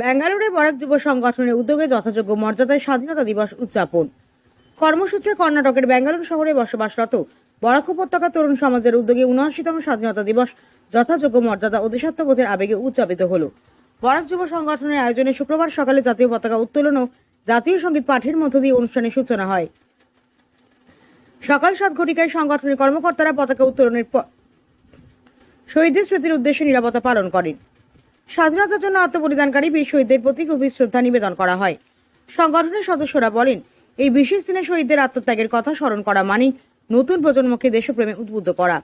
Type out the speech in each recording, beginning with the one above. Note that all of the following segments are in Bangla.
ব্যাঙ্গালোরে বরাক যুব সংগঠনের উদ্যোগে যথাযোগ্য মর্যাদায় স্বাধীনতা দিবস উদযাপন। কর্মসূত্রে কর্ণাটকের ব্যাঙ্গালোর শহরে বসবাসরত বরাক উপত্যকা তরুণ সমাজের উদ্যোগে উনআশিতম স্বাধীনতা দিবস যথাযোগ্য মর্যাদা ও দেশাত্মবোধের আবেগে উদযাপিত হল। বরাক যুব সংগঠনের আয়োজনে শুক্রবার সকালে জাতীয় পতাকা উত্তোলন ও জাতীয় সংগীত পাঠের মধ্য দিয়ে অনুষ্ঠানের সূচনা হয়। সকাল সাত ঘটিকায় সংগঠনের কর্মকর্তারা পতাকা উত্তোলনের পর শহীদদের স্মৃতির উদ্দেশ্যে নিরাপত্তা পালন করেন। স্বাধীনতার জন্য আত্মবলিদানকারী বীর শহীদদের প্রতি গভীর শ্রদ্ধা নিবেদন করা হয়। সংগঠনের সদস্যরা বলেন, এই বিশেষ দিনে শহীদদের আত্মত্যাগের কথা স্মরণ করা মানেই নতুন প্রজন্মকে দেশপ্রেমে উদ্বুদ্ধ করা।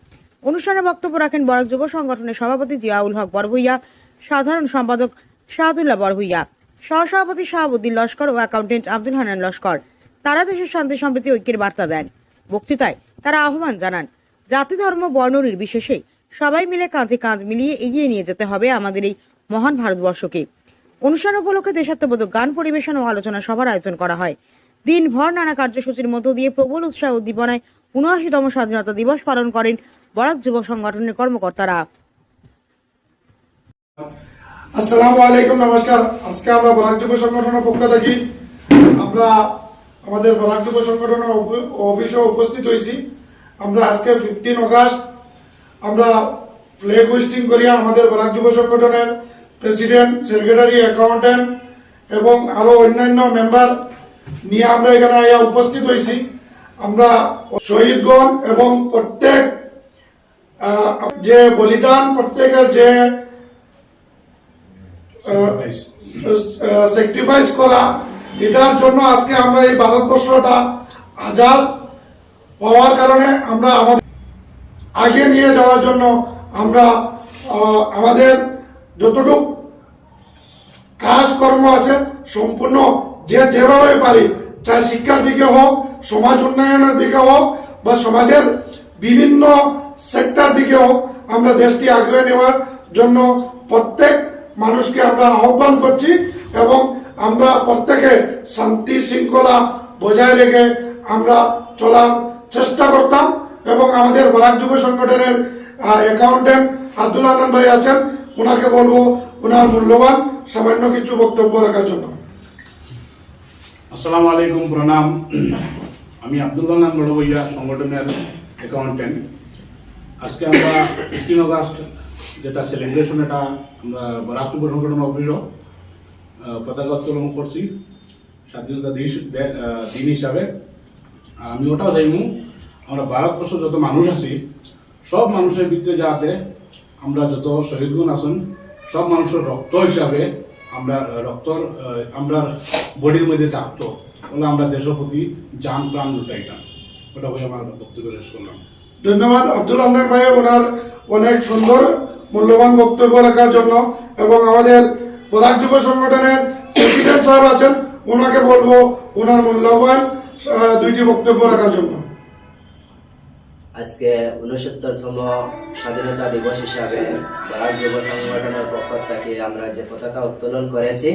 অনুষ্ঠানে বক্তব্য রাখেন বরাক যুব সংগঠনের সভাপতি জিয়াউল হক বরভুইয়া, সাধারণ সম্পাদক শাহাদুল্লাহ বরভুইয়া, সহসভাপতি শাহাবুদ্দিন লস্কর ও অ্যাকাউন্টেন্ট আব্দুল হানান লস্কর। তারা দেশের শান্তি, সম্প্রীতি ঐক্যের বার্তা দেন। বক্তৃতায় তারা আহ্বান জানান, জাতি, ধর্ম, বর্ণ নির্বিশেষে সবাই মিলে কাঁধে কাঁধ মিলিয়ে এগিয়ে নিয়ে যেতে হবে আমাদের এই মহান ভারতবর্ষকে। অনুষ্ঠান উপলক্ষে দেশাত্মবোধক গান পরিবেশন ও আলোচনা সভার আয়োজন করা হয়। দিনভর নানা কার্যসূচির মধ্য দিয়ে প্রবল উৎসাহ উদ্দীপনায় উনআশিতম স্বাধীনতা দিবস পালন করেন বরাক যুব সংগঠনের কর্মকর্তারা। আসসালামু আলাইকুম, নমস্কার। আজকে আমরা বরাক যুব সংগঠনের পক্ষ থেকে আমরা আমাদের বরাক যুব সংগঠনের অফিসে উপস্থিত হয়েছি। আমরা আজকে ফিফটিন অগাস্ট আমরা ফ্ল্যাগ হোস্টিং করিয়া আমাদের বরাক যুব সংগঠনের প্রেসিডেন্ট সেক্রেটারি অ্যাকাউন্টেন্ট এবং আরও অন্যান্য মেম্বার নিয়ে আমরা এখানে আইয়া উপস্থিত হয়েছি। আমরা শহীদগণ এবং প্রত্যেক যে বলিদান, প্রত্যেকের যে স্যাক্রিফাইস করা, এটার জন্য আজকে আমরা এই ভারতবর্ষটা আজাদ পাওয়ার কারণে আমরা আমাদের আগে নিয়ে যাওয়ার জন্য আমরা আমাদের যতটুকু কাজকর্ম আছে, সম্পূর্ণ যে যেভাবে পারি, চাই শিক্ষার দিকে হোক, সমাজ উন্নয়নের দিকে হোক, বা সমাজের বিভিন্ন সেক্টর দিকে হোক, আমরা দেশটি আগে নেওয়ার জন্য প্রত্যেক মানুষকে আমরা আহ্বান করছি এবং আমরা প্রত্যেকে শান্তি শৃঙ্খলা বজায় রেখে আমরা চলার চেষ্টা করতাম এবং আমাদের বরাক যুব সংগঠনের অ্যাকাউন্টেন্ট আব্দুল আনন্দ ভাই আছেন ওনাকে বলব ওনার মূল্যবান সামান্য কিছু বক্তব্য রাখার জন্য। আসসালামু আলাইকুম, প্রণাম। আমি আব্দুল্লাহ নাম বড়বইয়া সংগঠনের অ্যাকাউন্টেন্ট আজকে আমরা ফিফটিন অগাস্ট, যেটা সেলিব্রেশন এটা আমরা রাষ্ট্র সংগঠন অফিসও পতাকা উত্তোলন করছি, স্বাধীনতা দিন হিসাবে। আর আমি ওটাও চাইমু আমরা ভারতবর্ষ যত মানুষ আছি, সব মানুষের ভিতরে যাতে আমরা যত শহীদগুণ আছেন, সব মানুষের রক্ত হিসাবে আমরা রক্তর আমরা বডির মধ্যে থাকতো। বলে আমরা দেশের প্রতি যান প্রাণ লুটাইতাম। ওটা হয়ে আমার বক্তব্য শেষ করলাম। ধন্যবাদ। আব্দুল আহমেদ ভাই ওনার অনেক সুন্দর, মূল্যবান বক্তব্য রাখার জন্য এবং আমাদের বরাক যুব সংগঠনের প্রেসিডেন্ট সাহেব আছেন, ওনাকে বলব, ওনার মূল্যবান দুইটি বক্তব্য রাখার জন্য। আজকে উনসত্তরতম স্বাধীনতা দিবস হিসাবে বরাক যুব সংগঠনের পক্ষ থেকে আমরা যে পতাকা উত্তোলন করেছি,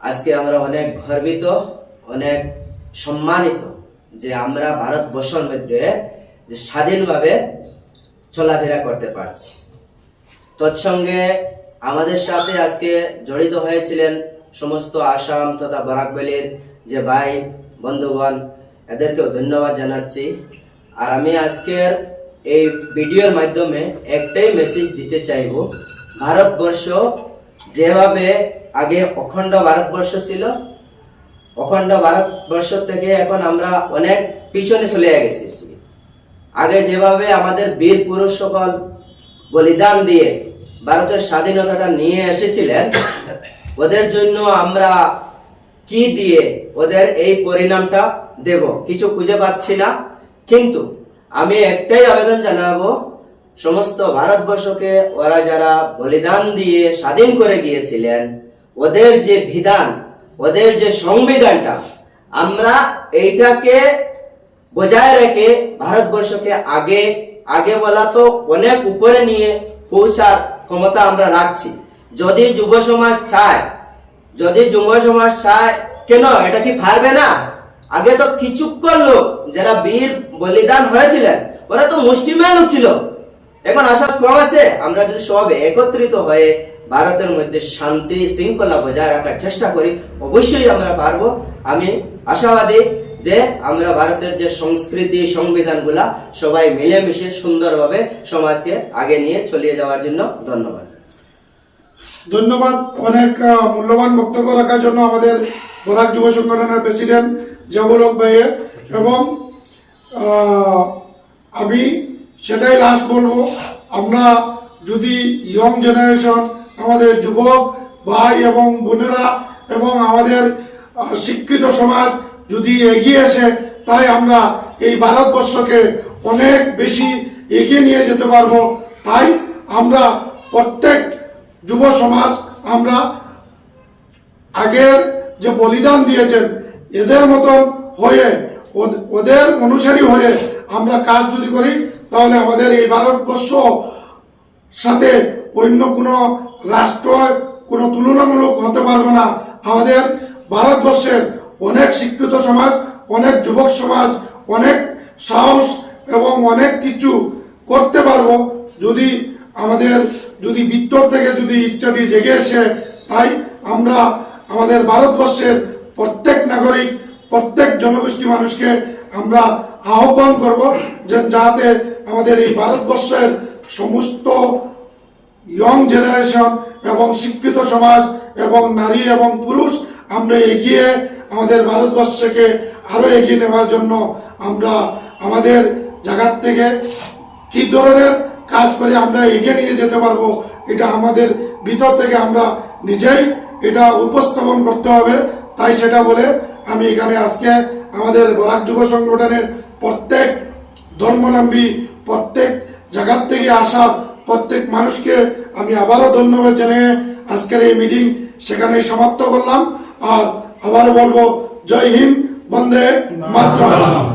আজকে আমরা অনেক গর্বিত, অনেক সম্মানিত যে আমরা ভারতবর্ষের মধ্যে যে স্বাধীনভাবে চলাফেরা করতে পারছি। তৎসঙ্গে আমাদের সাথে আজকে জড়িত হয়েছিলেন সমস্ত আসাম তথা বরাক ভ্যালির যে ভাই, বন্ধুগণ, এদেরকেও ধন্যবাদ জানাচ্ছি। আর আমি আজকের এই ভিডিওর মাধ্যমে একটাই মেসেজ দিতে চাইব। ভারতবর্ষ যেভাবে আগে অখণ্ড ভারতবর্ষ ছিল, অখণ্ড ভারতবর্ষ থেকে এখন আমরা অনেক পিছনে চলে গেছি। আগে যেভাবে আমাদের বীর পুরুষ সকল বলিদান দিয়ে ভারতের স্বাধীনতাটা নিয়ে এসেছিলেন, ওদের জন্য আমরা কি দিয়ে ওদের এই পরিণামটা দেব? কিছু খুঁজে পাচ্ছি না। কিন্তু আমি একটাই আবেদন জানাব, সমস্ত ভারতবর্ষকে ওরা যারা বলিদান দিয়ে স্বাধীন করে গিয়েছিলেন, ওদের যে বিধান, ওদের যে সংবিধানটা, আমরা এইটাকে বজায় রেখে ভারতবর্ষকে আগে আগে বলা তো অনেক উপরে নিয়ে পৌঁছার ক্ষমতা আমরা রাখছি। যদি যুব সমাজ চায়, যদি যুব সমাজ চায়, কেন? এটা কি পারবে না? আগে তো কিছুক্ষণ লোক যারা বীর বলিদান হয়েছিলেন, ওরা তো মুষ্টিমেয় লোক ছিল। এখন আশ্বাস কম আছে, আমরা যদি সব একত্রিত হয়ে ভারতের মধ্যে শান্তি শৃঙ্খলা বজায় রাখার চেষ্টা করি, অবশ্যই আমরা পারব। আমি আশাবাদী যে আমরা ভারতের যে সংস্কৃতি, সংবিধানগুলা, সবাই মিলেমিশে সুন্দরভাবে সমাজকে আগে নিয়ে চলিয়ে যাওয়ার জন্য ধন্যবাদ। ধন্যবাদ। অনেক মূল্যবান বক্তব্য রাখার জন্য আমাদের বরাক যুব সংগঠনের প্রেসিডেন্ট জাবুলক ভাইয়ে এবং আমি সেটাই লাস্ট বলব, আমরা যদি ইয়ং জেনারেশন আমাদের যুবক ভাই এবং বোনেরা এবং আমাদের শিক্ষিত সমাজ যদি এগিয়ে আসে, তাই আমরা এই ভারতবর্ষকে অনেক বেশি এগিয়ে নিয়ে যেতে পারব। তাই আমরা প্রত্যেক যুব সমাজ, আমরা আগের যে বলিদান দিয়েছেন এদের মতন হয়ে, ওদ- ওদের অনুসারী হয়ে আমরা কাজ যদি করি, তাহলে আমাদের এই ভারতবর্ষ সাথে অন্য কোনো রাষ্ট্র, কোনো তুলনামূলক হতে পারবে না। আমাদের ভারতবর্ষের অনেক শিক্ষিত সমাজ, অনেক যুবক সমাজ, অনেক সাহস এবং অনেক কিছু করতে পারব। যদি আমাদের, যদি ভিতর থেকে যদি ইচ্ছাটি জেগে আসে, তাই আমরা আমাদের ভারতবর্ষের প্রত্যেক নাগরিক, প্রত্যেক জনগোষ্ঠী মানুষকে আমরা আহ্বান করব যে যাতে আমাদের এই ভারতবর্ষের সমস্ত ইয়ং জেনারেশন এবং শিক্ষিত সমাজ এবং নারী এবং পুরুষ আমরা এগিয়ে আমাদের ভারতবর্ষকে আরও এগিয়ে নেওয়ার জন্য আমরা আমাদের জায়গার থেকে কি ধরনের কাজ করে আমরা এগিয়ে নিয়ে যেতে পারব, এটা আমাদের ভিতর থেকে আমরা নিজেই এটা উপস্থাপন করতে হবে। তাই সেটা বলে আমি এখানে আজকে আমাদের বরাক যুব সংগঠনের প্রত্যেক ধর্মলম্বী প্রত্যেক জায়গার থেকে আসা প্রত্যেক মানুষকে আমি আবারও ধন্যবাদ জানিয়ে আজকের এই মিটিং সেখানে সমাপ্ত করলাম। আর আবারও বলব, জয় হিন্দ, বন্দে মাতরম।